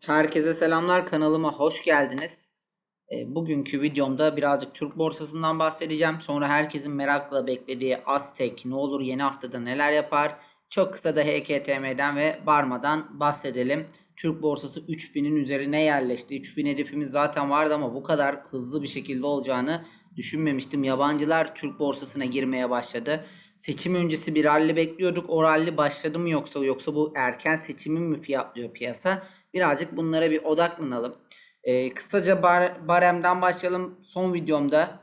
Herkese selamlar kanalıma hoş geldiniz. E, Bugünkü videomda birazcık Türk borsasından bahsedeceğim. Sonra herkesin merakla beklediği Aztek ne olur yeni haftada neler yapar. Çok kısa da HKTM'den ve Barma'dan bahsedelim. Türk borsası 3000'in üzerine yerleşti. 3000 hedefimiz zaten vardı ama bu kadar hızlı bir şekilde olacağını düşünmemiştim. Yabancılar Türk borsasına girmeye başladı. Seçim öncesi bir rally bekliyorduk. O rally başladı mı yoksa yoksa bu erken seçimin mi fiyatlıyor piyasa? Birazcık bunlara bir odaklanalım. Ee, kısaca bar, baremden başlayalım. Son videomda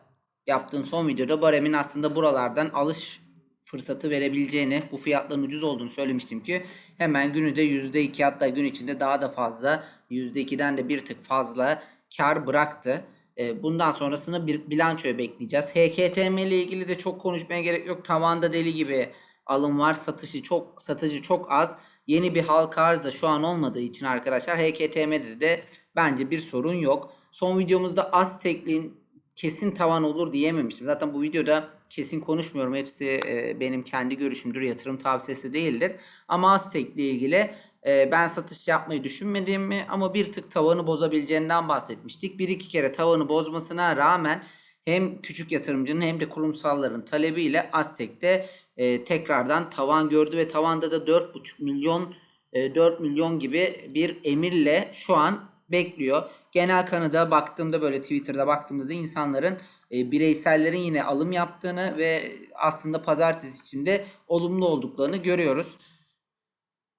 yaptığım son videoda baremin aslında buralardan alış fırsatı verebileceğini, bu fiyatların ucuz olduğunu söylemiştim ki hemen günü de %2 hatta gün içinde daha da fazla %2'den de bir tık fazla kar bıraktı. Ee, Bundan sonrasını bir bilançoya bekleyeceğiz. HKTM ile ilgili de çok konuşmaya gerek yok. Tavanda deli gibi alım var. Satışı çok satıcı çok az. Yeni bir halka arz da şu an olmadığı için arkadaşlar HKTM'de de bence bir sorun yok. Son videomuzda Aztek'in kesin tavan olur diyememiştim. Zaten bu videoda kesin konuşmuyorum. Hepsi e, benim kendi görüşümdür. Yatırım tavsiyesi değildir. Ama Aztek'le ilgili e, ben satış yapmayı düşünmediğimi ama bir tık tavanı bozabileceğinden bahsetmiştik. Bir iki kere tavanı bozmasına rağmen hem küçük yatırımcının hem de kurumsalların talebiyle Aztek'te e, tekrardan tavan gördü ve tavanda da 4,5 milyon e, 4 milyon gibi bir emirle şu an bekliyor. Genel kanıda baktığımda böyle Twitter'da baktığımda da insanların e, bireysellerin yine alım yaptığını ve aslında pazartesi içinde olumlu olduklarını görüyoruz.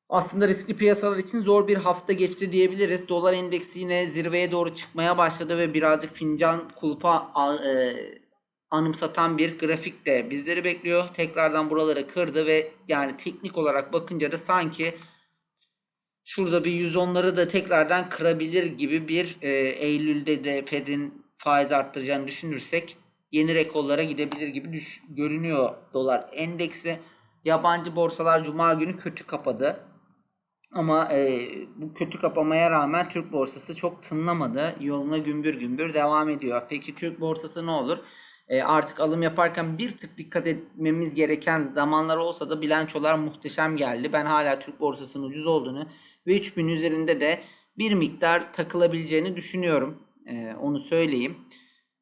Aslında riskli piyasalar için zor bir hafta geçti diyebiliriz. Dolar endeksi yine zirveye doğru çıkmaya başladı ve birazcık fincan kulpa e, anımsatan bir grafik de bizleri bekliyor. Tekrardan buraları kırdı ve yani teknik olarak bakınca da sanki şurada bir 110'ları da tekrardan kırabilir gibi bir e, Eylül'de de Fed'in faiz arttıracağını düşünürsek yeni rekorlara gidebilir gibi düş- görünüyor dolar endeksi. Yabancı borsalar cuma günü kötü kapadı. Ama e, bu kötü kapamaya rağmen Türk borsası çok tınlamadı. Yoluna gümbür gümbür devam ediyor. Peki Türk borsası ne olur? E, artık alım yaparken bir tık dikkat etmemiz gereken zamanlar olsa da bilançolar muhteşem geldi. Ben hala Türk borsasının ucuz olduğunu ve 3000 üzerinde de bir miktar takılabileceğini düşünüyorum. E, onu söyleyeyim.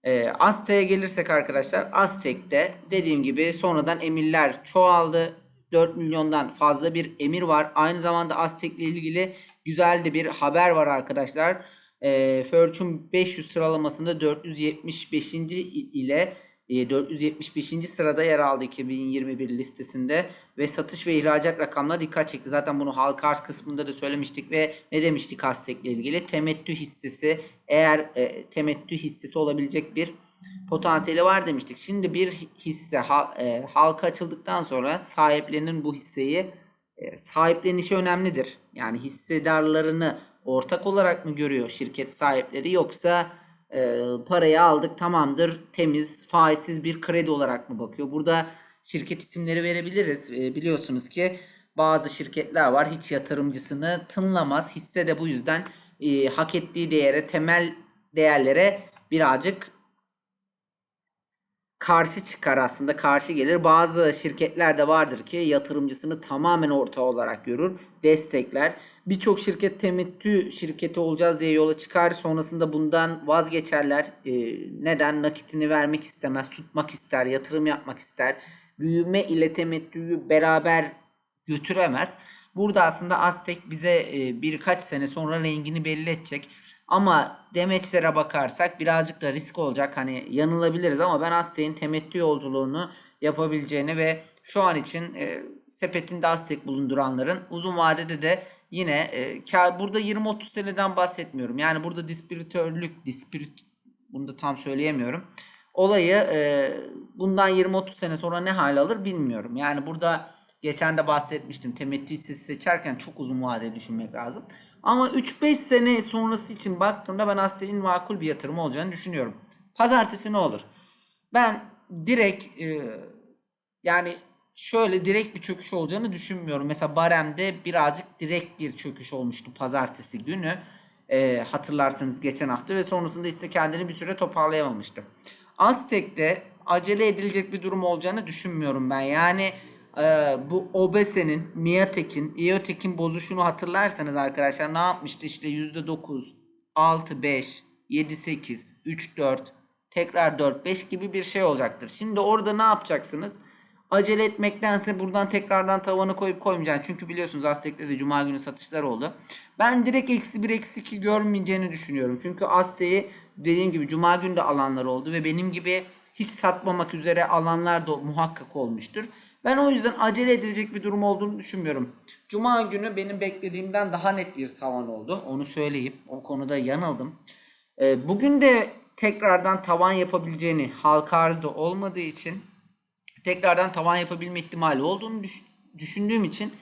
E, Aztek'e gelirsek arkadaşlar Aztek'te dediğim gibi sonradan emirler çoğaldı. 4 milyondan fazla bir emir var. Aynı zamanda Aztek'le ilgili güzel de bir haber var arkadaşlar. E, Fortune 500 sıralamasında 475. ile e, 475. sırada yer aldı 2021 listesinde ve satış ve ihracat rakamları dikkat çekti. Zaten bunu halka arz kısmında da söylemiştik ve ne demiştik Aztek'le ilgili? Temettü hissesi eğer e, temettü hissesi olabilecek bir potansiyeli var demiştik. Şimdi bir hisse ha, e, halka açıldıktan sonra sahiplerinin bu hisseyi e, sahiplenişi önemlidir. Yani hissedarlarını ortak olarak mı görüyor şirket sahipleri yoksa e, parayı aldık tamamdır temiz faizsiz bir kredi olarak mı bakıyor? Burada şirket isimleri verebiliriz. E, biliyorsunuz ki bazı şirketler var hiç yatırımcısını tınlamaz. Hisse de bu yüzden e, hak ettiği değere temel değerlere birazcık karşı çıkar aslında karşı gelir. Bazı şirketler de vardır ki yatırımcısını tamamen ortağı olarak görür, destekler. Birçok şirket temettü şirketi olacağız diye yola çıkar. Sonrasında bundan vazgeçerler. Ee, neden? Nakitini vermek istemez, tutmak ister, yatırım yapmak ister. Büyüme ile temettüyü beraber götüremez. Burada aslında Aztek bize e, birkaç sene sonra rengini belli edecek. Ama demeçlere bakarsak birazcık da risk olacak. Hani yanılabiliriz ama ben Aztek'in temettü yolculuğunu yapabileceğini ve şu an için e, sepetinde Aztek bulunduranların uzun vadede de yine e, kar, burada 20-30 seneden bahsetmiyorum. Yani burada dispiritörlük, dispirit bunu da tam söyleyemiyorum. Olayı e, bundan 20-30 sene sonra ne hal alır bilmiyorum. Yani burada geçen de bahsetmiştim. Temettü hissesi seçerken çok uzun vadeli düşünmek lazım. Ama 3-5 sene sonrası için baktığımda ben Aztek'in makul bir yatırım olacağını düşünüyorum. Pazartesi ne olur? Ben direkt e, yani şöyle direkt bir çöküş olacağını düşünmüyorum. Mesela Barem'de birazcık direkt bir çöküş olmuştu pazartesi günü. E, hatırlarsanız geçen hafta ve sonrasında ise kendini bir süre toparlayamamıştı. Aztek'te acele edilecek bir durum olacağını düşünmüyorum ben. Yani Ee, bu Obese'nin, Miatek'in, Iotek'in bozuşunu hatırlarsanız arkadaşlar ne yapmıştı? İşte %9, 6, 5, 7, 8, 3, 4, tekrar 4, 5 gibi bir şey olacaktır. Şimdi orada ne yapacaksınız? Acele etmektense buradan tekrardan tavanı koyup koymayacaksınız. Çünkü biliyorsunuz Aztek'te de Cuma günü satışlar oldu. Ben direkt eksi 1, eksi 2 görmeyeceğini düşünüyorum. Çünkü Aztek'i dediğim gibi Cuma günü de alanlar oldu ve benim gibi hiç satmamak üzere alanlar da muhakkak olmuştur. Ben o yüzden acele edilecek bir durum olduğunu düşünmüyorum. Cuma günü benim beklediğimden daha net bir tavan oldu. Onu söyleyeyim. O konuda yanıldım. Ee, bugün de tekrardan tavan yapabileceğini halka arzda olmadığı için tekrardan tavan yapabilme ihtimali olduğunu düş- düşündüğüm için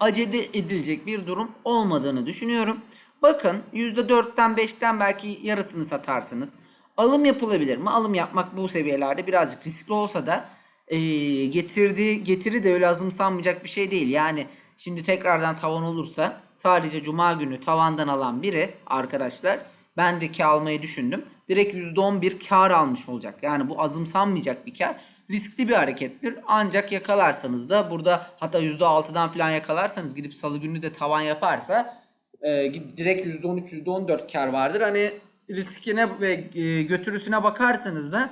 acele edilecek bir durum olmadığını düşünüyorum. Bakın %4'ten 5'ten belki yarısını satarsınız. Alım yapılabilir mi? Alım yapmak bu seviyelerde birazcık riskli olsa da e, getirdiği getiri de öyle azımsanmayacak bir şey değil. Yani şimdi tekrardan tavan olursa sadece cuma günü tavandan alan biri arkadaşlar bendeki almayı düşündüm. Direkt %11 kar almış olacak. Yani bu azımsanmayacak bir kar. Riskli bir harekettir. Ancak yakalarsanız da burada hatta %6'dan falan yakalarsanız gidip salı günü de tavan yaparsa e, direkt %13 %14 kar vardır. Hani riskine ve e, götürüsüne bakarsanız da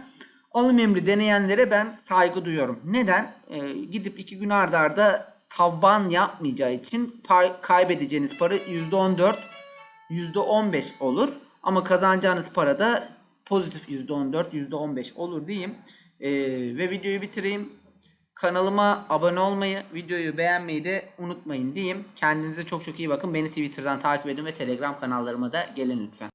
alım emri deneyenlere ben saygı duyuyorum. Neden? E, gidip iki gün arda arda taban yapmayacağı için pay, kaybedeceğiniz para %14 %15 olur. Ama kazanacağınız para da pozitif %14 %15 olur diyeyim. E, ve videoyu bitireyim. Kanalıma abone olmayı, videoyu beğenmeyi de unutmayın diyeyim. Kendinize çok çok iyi bakın. Beni Twitter'dan takip edin ve Telegram kanallarıma da gelin lütfen.